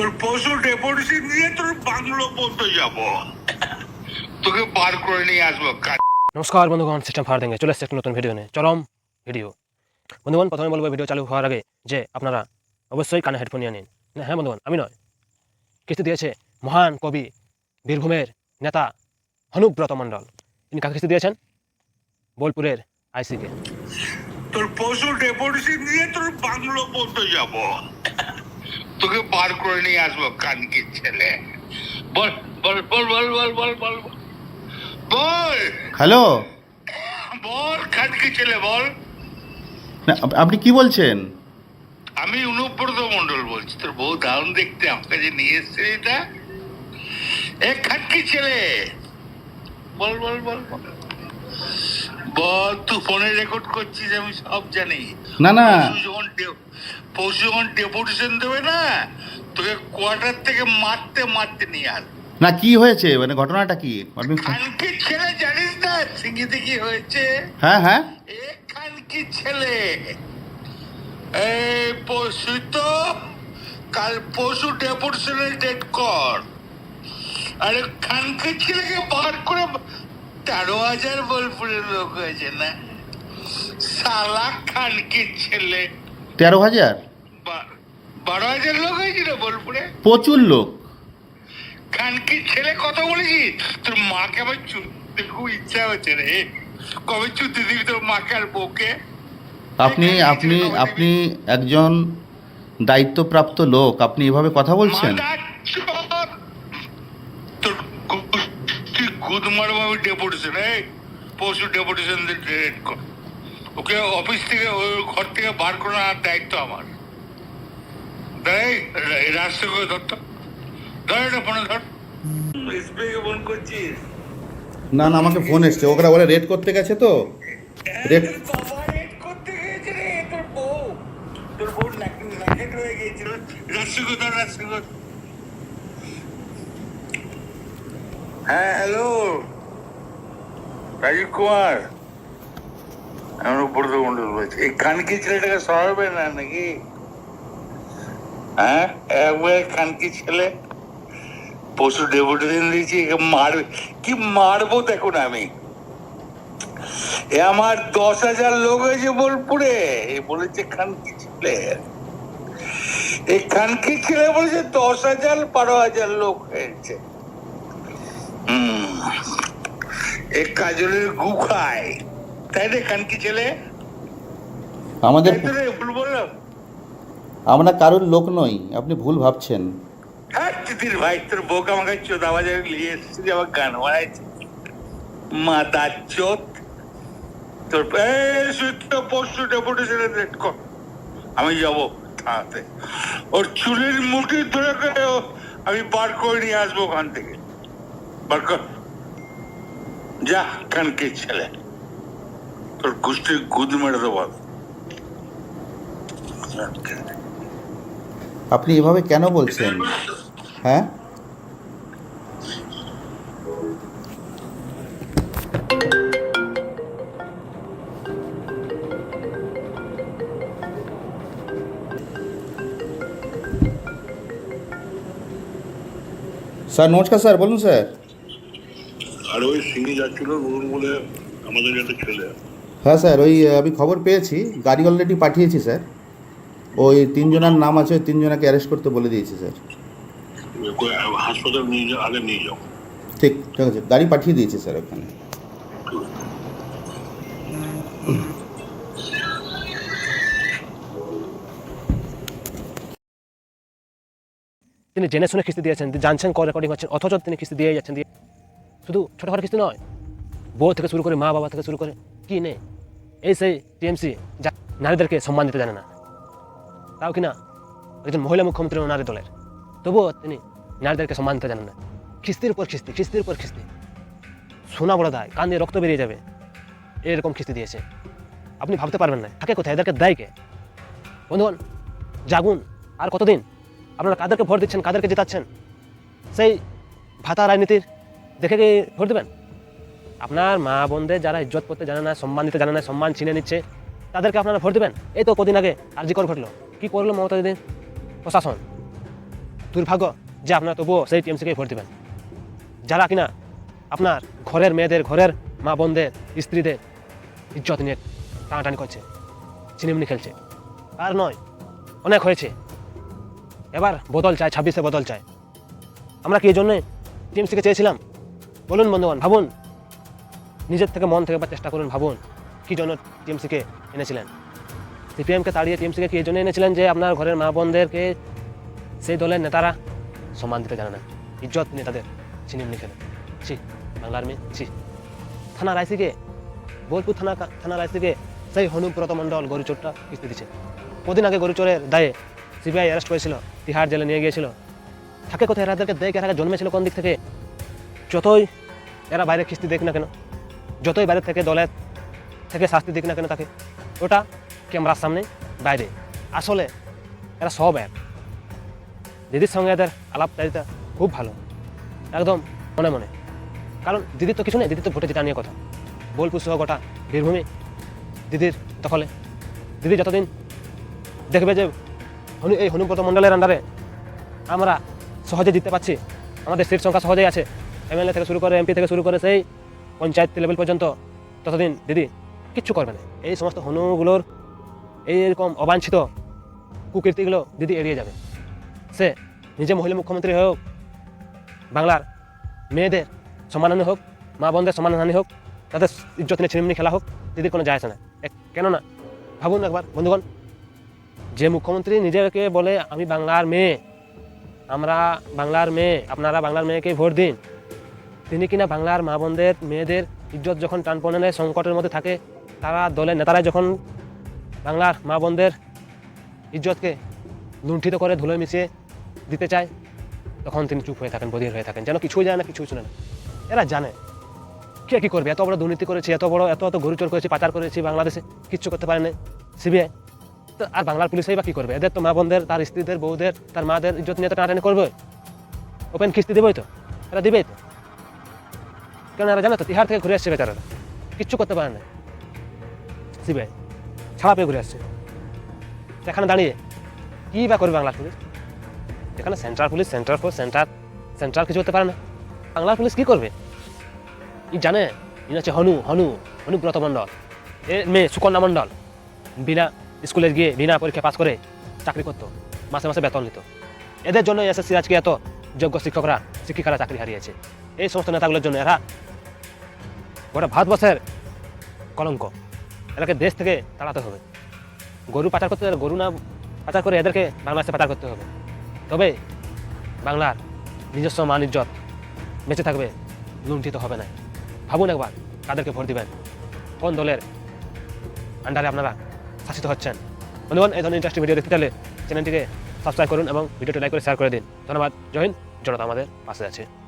তোর পশু ডেপুটেশন নিয়ে তোর বাংলো পর্যন্ত যাব। তোকে বার করে নিয়ে আসব নমস্কার বন্ধুগণ সিস্টেম ফায়ার দেঙ্গে চলে এসছে একটা নতুন ভিডিও নিয়ে। চরম ভিডিও বন্ধুগণ প্রথমে বলব ভিডিও চালু হওয়ার আগে যে আপনারা অবশ্যই কানে হেডফোন নিয়ে নিন। না হ্যাঁ বন্ধুগণ আমি নয়। কিস্তি দিয়েছে মহান কবি বীরভূমের নেতা হনুব্রত মণ্ডল। তিনি কাকে কিস্তি দিয়েছেন? বোলপুরের আইসিকে। তোর পশু ডেপুটেশন নিয়ে তোর বাংলো পর্যন্ত যাব। তোকে বার করে নিয়ে আসব কানকির ছেলে। বল বল বল বল বল বল বল বল। হ্যালো? বল কানকি ছেলে বল। না, আপনি কি বলছেন? আমি অনুব্রত মন্ডল বলছি তোর বউ দারুণ দেখতে আমাকে যে নিয়ে এসছে এটা। এ খাটকি ছেলে! বল বল বল বল। বল তুই ফোনে রেকর্ড করছিস আমি সব জানি। না না। যখন পরশু যখন ডেপুটেশন দেবে না তোকে কোয়ার্টার থেকে মারতে মারতে নিয়ে আস না কি হয়েছে? মানে ঘটনাটা কি? খানকি ছেলে জানিস না? সিঙ্গিতে কি হয়েছে? হ্যাঁ হ্যাঁ। এ খানকি ছেলে। এই পরশু তো কাল পরশু ডেপুটেশনের ডেট কর। আরে খানকি ছেলেকে বার করে তেরো হাজার বোলপুরের লোক হয়েছে না? সালা খানকি ছেলে। তেরো হাজার? বারো হাজার লোক হয়েছিল বোলপুরে? প্রচুর লোক। খানকি ছেলে কথা বলেছি? তোর মাকে আবার চুদতে খুব ইচ্ছা হচ্ছে রে। কবে চুদতে দিবি তোর মাকে আর বউকে? আপনি আপনি আপনি একজন দায়িত্বপ্রাপ্ত লোক। আপনি এভাবে কথা বলছেন মাদার চোদ! তোর মারবো আমি ডেপুটেশন এই পশু ডেপুটেশন রেড কর। ওকে অফিস থেকে ওই ঘর থেকে বার করে দায়িত্ব আমার। দেখ রাস্তা করে ধরতো ধর এটা ফোনে ধর। এসবিআই ফোন করছিস না না আমাকে ফোন এসছে। ওরা বলে রেড করতে গেছে তো? রেড আরে রেড করতে গিয়েছে রে তোর বউ। তোর বউ ন্যাকেট হয়ে গিয়েছিল। রাস্তা ধর রাস্তা হ্যাঁ হ্যালো রাজীব কুমার। মন্ডল বলছি এই কানকি ছেলেটাকে সরাবে না নাকি? হ্যাঁ একবার কানকি ছেলে। পশু দিয়েছি মারবে। কি মারবো দেখুন আমি। এ আমার দশ হাজার লোক হয়েছে বোলপুরে। এ বলেছে খানকি ছেলে। এই খানকি ছেলে বলেছে দশ হাজার, বারো হাজার লোক হয়েছে। এ কাজলের গু খায়। তাই রে খানকি ছেলে? আমাদের তাই তো রে ভুল বললাম। আমরা কারোর লোক নই আপনি ভুল ভাবছেন। হ্যাঁ তিতির ভাই তোর বউকে আমাকে চোদা বাজারে নিয়ে এসেছে যে আমার গান বানাইছে। মাদা চোদ তোর সুতো পরশু ডেপুটেশনে রেট কর। আমি যাব থানাতে। ওর চুলের মুঠি ধরে করে ও- আমি বার করে নিয়ে আসব ওখান থেকে। বার কর। ಜಾ ಕಣಕ್ಕೆ ಛಲೆ ಅವ್ರ ಕುಸ್ತಿ ಗುದ್ದು ಮಾಡಿದವಾಗ আপনি এভাবে কেন বলছেন হ্যাঁ স্যার নমস্কার স্যার বলুন স্যার আর ওই সিঙ্গি যাচ্ছিল বলে আমাদের একটা ছেলে। হ্যাঁ স্যার ওই আমি খবর পেয়েছি। গাড়ি অলরেডি পাঠিয়েছি স্যার। ওই তিনজনের নাম আছে ওই তিনজনকে অ্যারেস্ট করতে বলে দিয়েছি স্যার। হাসপাতাল নিয়ে যাও আগে নিয়ে যাও। ঠিক ঠিক আছে। গাড়ি পাঠিয়ে দিয়েছি স্যার ওখানে। তিনি জেনে শুনে কিস্তি দিয়েছেন জানছেন কল রেকর্ডিং হচ্ছেন অথচ তিনি কিস্তি দিয়ে যাচ্ছেন। দিয়ে শুধু ছোটোখাটো কিস্তি নয়, বউ থেকে শুরু করে মা বাবা থেকে শুরু করে কি নেই? এই সেই টিএমসি, যা নারীদেরকে সম্মান দিতে জানে না। তাও কিনা একজন মহিলা মুখ্যমন্ত্রী নারী দলের। তবুও তিনি নারীদেরকে সম্মান দিতে জানেন না। খিস্তির উপর খিস্তি, খিস্তির উপর খিস্তি। সোনা বড় দায়, কান দিয়ে রক্ত বেরিয়ে যাবে। এরকম খিস্তি দিয়েছে। আপনি ভাবতে পারবেন না থাকে কোথায়, এদেরকে দেয় কে? বন্ধুগণ, জাগুন, আর কতদিন? আপনারা কাদেরকে ভোট দিচ্ছেন, কাদেরকে জেতাচ্ছেন? সেই ভাতা রাজনীতির দেখে কি ভোট দেবেন? আপনার মা বোনদের যারা ইজ্জত করতে জানে না, সম্মান দিতে জানে না, সম্মান ছিনে নিচ্ছে, তাদেরকে আপনারা ভোট দেবেন? এই তো কদিন আগে আর্জিকর ঘটলো। কি করল মমতা দিদির প্রশাসন। দুর্ভাগ্য যে আপনারা তবুও সেই টিএমসিকে ভোট দেবেন। যারা কিনা আপনার ঘরের মেয়েদের, ঘরের মা বোনদের, স্ত্রীদের ইজ্জত নিয়ে টানাটানি করছে চিনিমনি খেলছে। আর নয়, অনেক হয়েছে। এবার বদল চায়, ছাব্বিশে বদল চায়। আমরা কি এই জন্যে টিএমসিকে চেয়েছিলাম? বলুন বন্ধুগণ, ভাবুন। নিজের থেকে মন থেকে বা চেষ্টা করুন, ভাবুন। কী জন্য টিএমসিকে এনেছিলেন? সিপিএমকে তাড়িয়ে টিএমসিকে কি জন্য এনেছিলেন যে আপনার ঘরের মা বোনদেরকে সেই দলের নেতারা সম্মান দিতে জানে না? ইজ্জত নেতাদের চিনিমনি খেলে। ছি বাংলার মেয়ে ছি। থানা রাইসিকে বোলপুর থানা থানা রাইসিকে সেই হনুব্রত মণ্ডল গরুচোরটা কিস্তি দিচ্ছে। কদিন আগে গরুচোরের দায়ে সিবিআই অ্যারেস্ট করেছিল, তিহার জেলে নিয়ে গিয়েছিল। থাকে কোথায় এরাদেরকে দেখ এরা জন্মেছিল কোন দিক থেকে? যতই এরা বাইরে কিস্তি দেখ না কেন? যতই বাইরে থেকে দলের থেকে শাস্তি দিক না কেন তাকে, ওটা ক্যামেরার সামনে বাইরে। আসলে এরা সব এক। দিদির সঙ্গে এদের আলাপচারিতা খুব ভালো। একদম মনে মনে। কারণ দিদির তো কিছু নেই দিদি তো ভোটে জেতা নিয়ে কথা। বোলপুর সহ গোটা বীরভূমি দিদির দখলে। দিদি যতদিন দেখবে যে হনু, এই হনুব্রত মণ্ডলের আন্ডারে আমরা সহজে জিততে পারছি, আমাদের সিট সংখ্যা সহজেই আছে এমএলএ থেকে শুরু করে এমপি থেকে শুরু করে সেই পঞ্চায়েত লেভেল পর্যন্ত ততদিন দিদি কিচ্ছু করবে না। এই সমস্ত হনুগুলোর এইরকম অবাঞ্ছিত কুকীর্তিগুলো দিদি এড়িয়ে যাবে। সে নিজে মহিলা মুখ্যমন্ত্রী হোক, বাংলার মেয়েদের সম্মানহানি হোক, মা বোনদের সম্মানহানি হোক, তাদের ইজ্জত নিয়ে ছিনিমিনি খেলা হোক দিদির কোনো যায় আসে না। কেননা, ভাবুন একবার, বন্ধুগণ, যে মুখ্যমন্ত্রী নিজেকে বলে, আমি বাংলার মেয়ে, আমরা বাংলার মেয়ে, আপনারা বাংলার মেয়েকে ভোট দিন। তিনি কিনা বাংলার মা বোনদের, মেয়েদের ইজ্জত যখন টানপনের সংকটের মধ্যে থাকে, তারা দলের নেতারা যখন বাংলার মা বোনদের ইজ্জতকে লুণ্ঠিত করে ধুলোয় মিশিয়ে দিতে চায়, তখন তিনি চুপ হয়ে থাকেন, বধির হয়ে থাকেন। যেন কিছুই জানে না, কিছুই শুনে না। এরা জানে। কে কী করবে? এত বড় দুর্নীতি করেছি, এত বড়, এত এত গরু চোর করেছি, পাচার করেছি, বাংলাদেশে কিচ্ছু করতে পারে না সিবিআই। তো আর বাংলার পুলিশই বা কী করবে? এদের তো মা বোনদের, তার স্ত্রীদের, বউদের, তার মাদের ইজ্জত নিয়ে তো টানাটানি করবে। ওপেন কিস্তি দেবেই তো, এরা দিবেই তো। কেন এরা জানে তো, তিহার থেকে ঘুরে আসছে বেচারারা। কিচ্ছু করতে পারে না। সিবিআই, ছাড়া পেয়ে ঘুরে আসছে। এখানে দাঁড়িয়ে কী বা করবে বাংলার পুলিশ? এখানে central police centre force central central কিছু করতে পারে না। বাংলার পুলিশ কী করবে? ই জানে? ইনি হচ্ছে হনু হনু হনুব্রত মণ্ডল। এ মেয়ে সুকন্যা মণ্ডল। বিনা স্কুলে গিয়ে বিনা পরীক্ষা পাস করে চাকরি করতো, মাসে মাসে বেতন নিত। এদের জন্য এসএসসি আজকে এত যোগ্য শিক্ষকরা, শিক্ষিকারা চাকরি হারিয়েছে। এই সমস্ত নেতাগুলোর জন্য। এরা গোটা ভারতবর্ষের কলঙ্ক। এদেরকে দেশ থেকে তাড়াতে হবে। গরু পাচার করতে গরু না পাচার করে এদেরকে বাংলাদেশে পাচার করতে হবে। তবে বাংলার নিজস্ব মান, ইজ্জত বেঁচে থাকবে, লুণ্ঠিত হবে না। ভাবুন একবার কাদেরকে ভোট দিবেন। কোন দলের আন্ডারে আপনারা শাসিত হচ্ছেন? বন্ধুগণ, এই ধরনের ইন্টারেস্টিং ভিডিও দেখতে চাইলে চ্যানেলটিকে সাবস্ক্রাইব করুন এবং ভিডিওটি লাইক করে শেয়ার করে দিন। ধন্যবাদ। জয় হিন্দ। জনতা আমাদের পাশে আছে।